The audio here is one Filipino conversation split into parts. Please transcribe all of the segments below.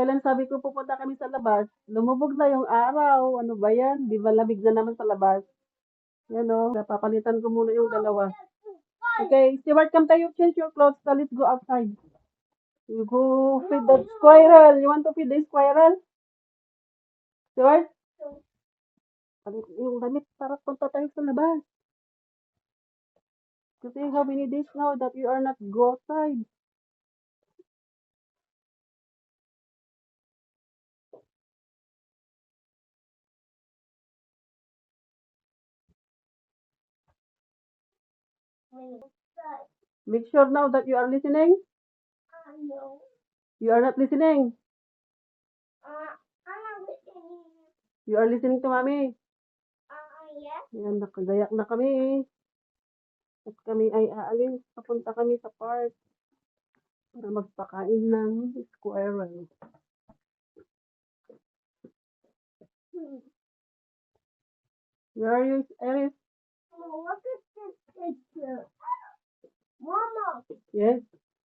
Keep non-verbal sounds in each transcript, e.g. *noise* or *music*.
kailan sabi ko pupunta kami sa labas, lumubog na yung araw. Ano ba yan? Di ba lamig na naman sa labas? Yan o, napapalitan ko muna yung dalawa. Okay, Stewart, come tayo, change your clothes. So let's go outside. You go feed the squirrel. You want to feed the squirrel? Stewart? Palit yung damit para punta tayo sa labas. Kasi how many days now that you are not go outside? Make sure now that you are listening. No. You are not listening. Uh, I'm not listening. You are listening to mommy. Uh, yes. Ayan, nakagayak na kami. At kami ay aalis. Papunta kami sa park. Para magpakain ng squirrel. Where you, Iris? Oh, look at this picture. Mama, Yes.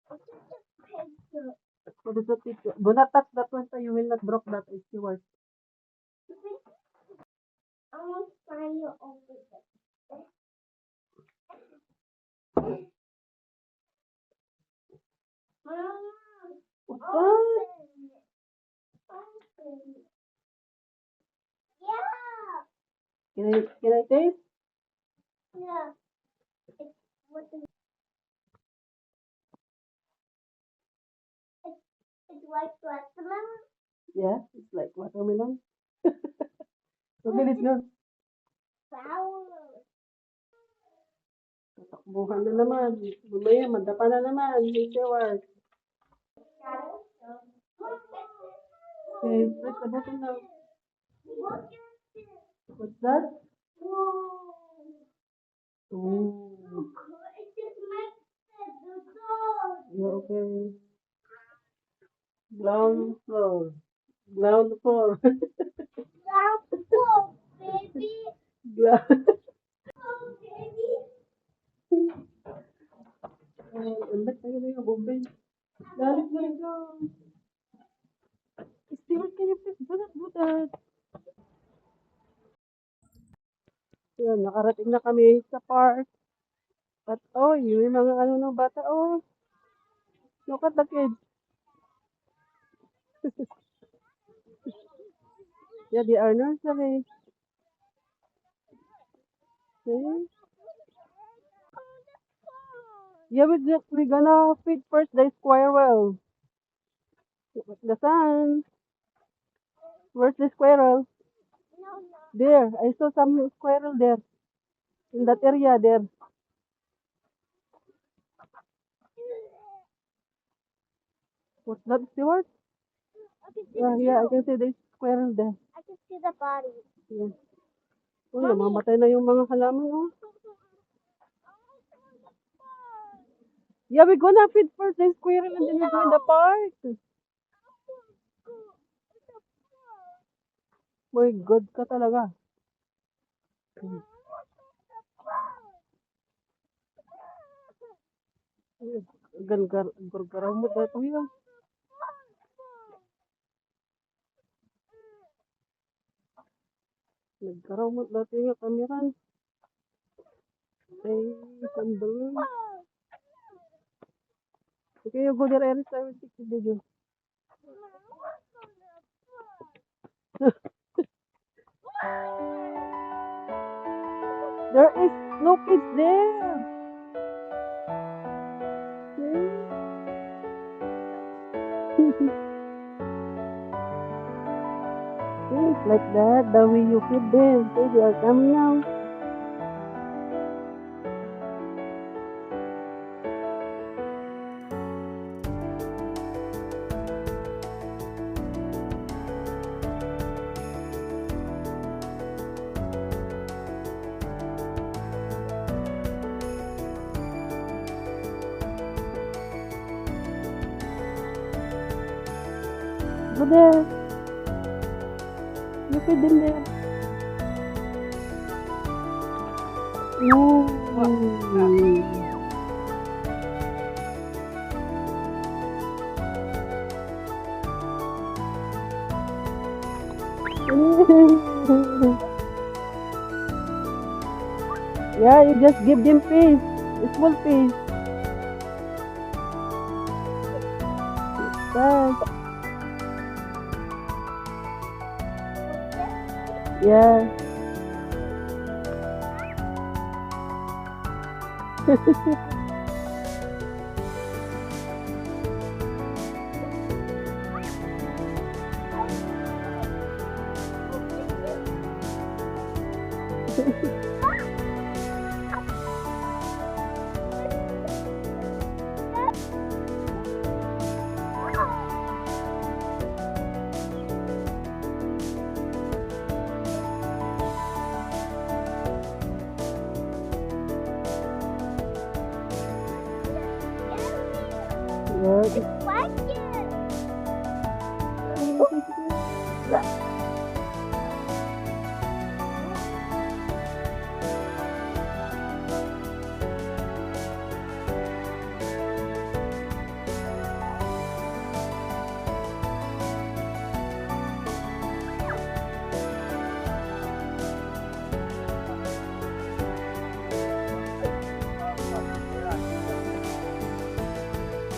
look at this picture. What is the picture? Do not touch that one you will not broke that is yours. I want to you. Mama, What? open. Open. Yeah. Can I, can I taste? What it's like watermelon. Yeah, it's like watermelon. *laughs* okay, let's go. Sour. Tatakbuhan na naman. Bumaya, madapa na naman. Hey, Stewart. Okay, press the button now. Look at. What's that? Whoa. Oh, It just makes the dog. yeah, okay. Ground floor. Ground floor. Down floor, baby. Ground. Oh, baby. Ay, Andak tayo na yung bombay. Galit na rin ka. Stewart, can you please do not do that? Yan, nakarating na kami sa park. At oh, yung mga ano ng bata, oh. Look at the kids. *laughs* yeah, they are nursery. See? Yeah, we just, we're gonna feed first the squirrel. The sun. Where's the squirrel? No, no. There, I saw some squirrel there. In that area there. What's that, Stewart? I can see Yeah, the yeah, I can see the squirrel there. I can see the body. Yeah. Oh, namamatay na yung mga halaman, oh. Yeah, we're gonna feed first the squirrel and then we go in the park. My God ka talaga. Gangar, gargaraw mo dito yan. Nagkaraw mo dito yung kameran. Ay, sandal. Okay, you go there, Iris. I will take the video. There is no kids there. Things *laughs* like that, the way you feed them. Okay, they are coming now. Go there stupid, didn't they yeah, you just give them fish, small peace. Yeah. *laughs* Yeah.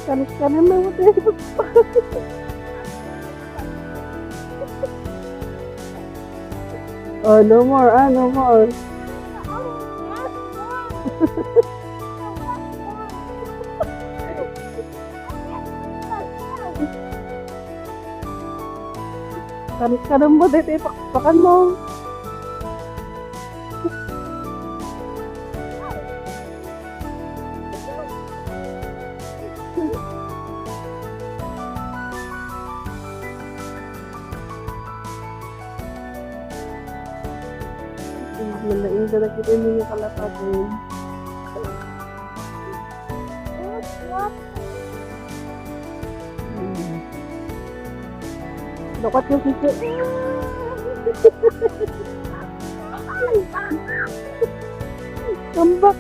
Kalis ka na naman. oh, no more, ah, no more. Kalis ka na mo, dito ipakpakan mo. Lokot yung sisi. Come back.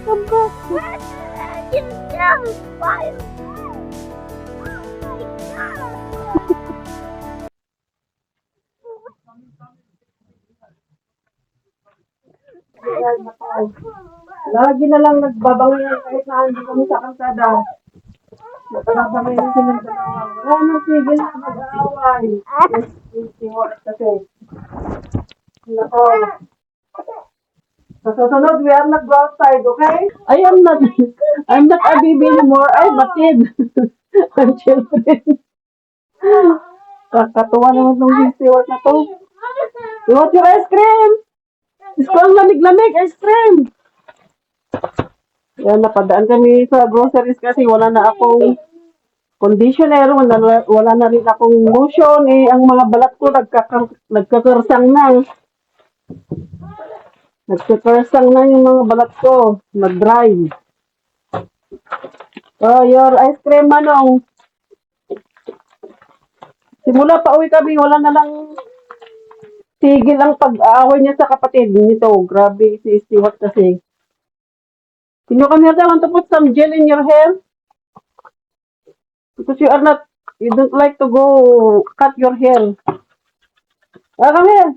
Lagi na lang nagbabangayan kahit na hindi kami sa kalsada. Sila ng dalawa. Wala nang tigil na mag-aaway. Yes, yes, kasi. Nako. Sa susunod, we are not go outside, okay? I am not, *laughs* I'm not a baby anymore. I'm a kid. I'm children. Kakatuwa naman itong steward na to. You want your ice cream? Ko ang lamig-lamig, ice cream. Yan, napadaan kami sa groceries kasi wala na akong conditioner, wala, wala na rin akong motion. Eh, ang mga balat ko nagkakar, nagkakarsang na. Nagkakarsang na yung mga balat ko. Nag-dry. Oh, your ice cream, manong. Simula pa uwi kami, wala na lang tigil ang pag-aaway niya sa kapatid nito. Grabe si Stewart kasi. Can you come here? I want to put some gel in your hair. Because you are not, you don't like to go cut your hair. Ah, come here.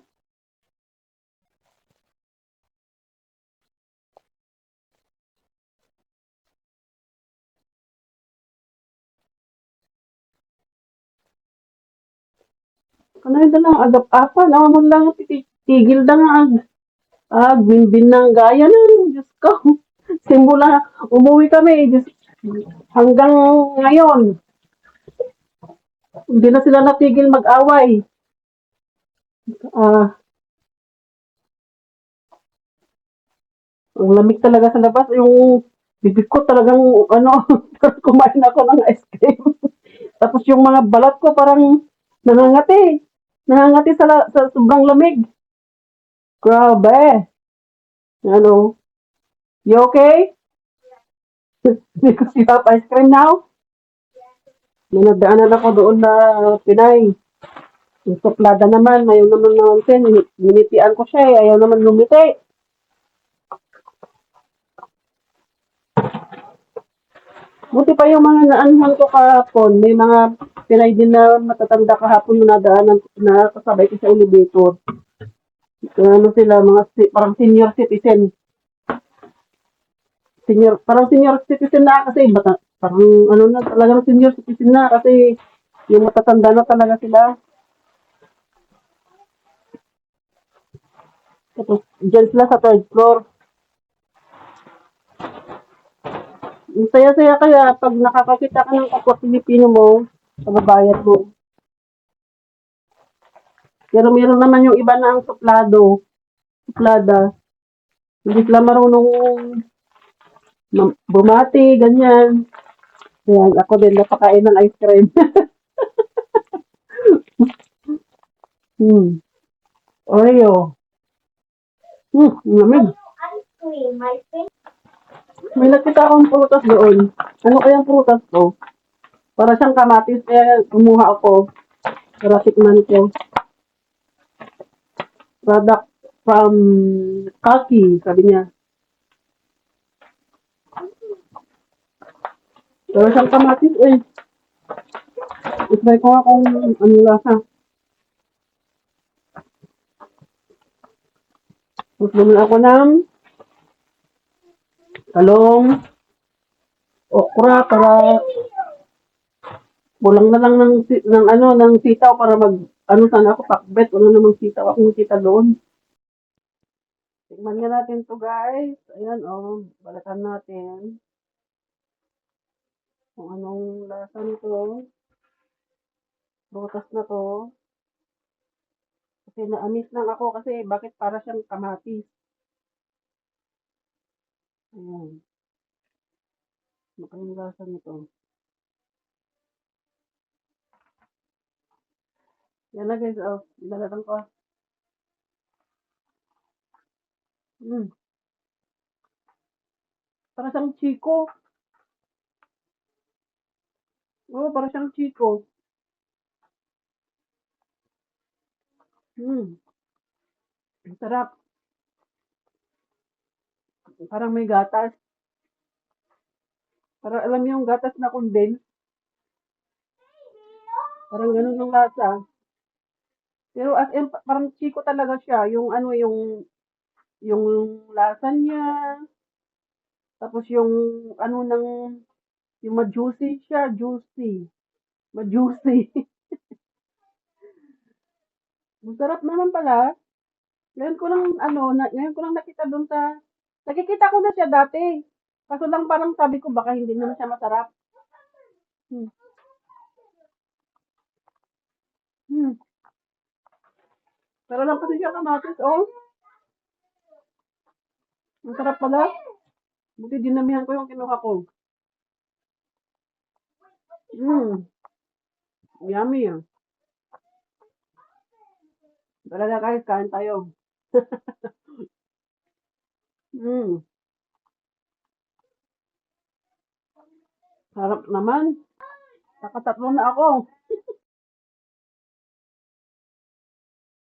Ano yun lang, agap apa, naman lang, titi- tigil na nga, ag, ag, binbin ng gaya na, Diyos ko. Simula, umuwi kami, hanggang ngayon. Hindi na sila natigil mag-away. Ah, ang lamig talaga sa labas, yung bibig ko talagang, ano, *laughs* kumain ako ng ice cream. *laughs* Tapos yung mga balat ko parang nangangati. Nangangati sa, sa sobrang lamig. Grabe. Ano? You okay? Because you have ice cream now? May nagdaanan ako doon na Pinay. Yung suplada naman, ayaw naman naman sin. Ginitian ko siya eh. Ayaw naman lumiti. Buti pa yung mga naanuhan ko kahapon. May mga Pinay din na matatanda kahapon na nadaanan na kasabay ko sa elevator. Ano sila, mga parang senior citizen. Senior, parang senior citizen na kasi bata, parang ano na, talagang senior citizen na kasi yung matatanda na talaga sila. Tapos, dyan sila sa third floor. Saya-saya kaya pag nakakakita ka ng kapwa Pilipino mo, kababayan mo. Pero meron naman yung iba na ang suplado, suplada. Hindi sila marunong ma- bumati, ganyan. Yan, ako din napakain ng ice cream. *laughs* hmm. Oreo. Hmm, ang lamig. Ice cream, my favorite. May nakita akong prutas doon. Ano kayang prutas to? Para siyang kamatis, kaya kumuha ako. Para tikman ko. Product from Kaki, sabi niya. Para siyang kamatis eh. Itry ko nga kung ano lasa. Bumili ako ng talong, okra para kulang na lang ng, ng ano ng sitaw para mag ano sana ako pakbet. Wala namang sitaw akong kita doon. Tingnan nga natin to guys. Ayan oh. Balatan natin kung anong lasa nito butas na to kasi naamis lang ako kasi bakit para siyang kamatis ayan Makang lasa nito. Yan na guys, oh. Nilalatan ko. Mm. Para siyang chiko. Oo, para siyang chiko. Mm. Ang sarap. Parang may gatas. Parang alam niyo yung gatas na condense. Parang ganun yung lasa. Pero as in, pa- parang chiko talaga siya. Yung ano, yung yung lasa niya. Tapos yung ano ng yung ma-juicy siya, juicy. Ma-juicy. *laughs* Masarap naman pala. Ngayon ko lang ano, na, ngayon ko lang nakita doon sa nakikita ko na siya dati. Kaso lang parang sabi ko baka hindi naman siya masarap. Hmm. Hmm. Pero lang kasi siya kamatis, oh. Ang sarap pala. Buti dinamihan ko yung kinuha ko. Mmm. Yummy. Talaga guys, kain tayo. Mmm. *laughs* Sarap naman. Nakatatlo na ako.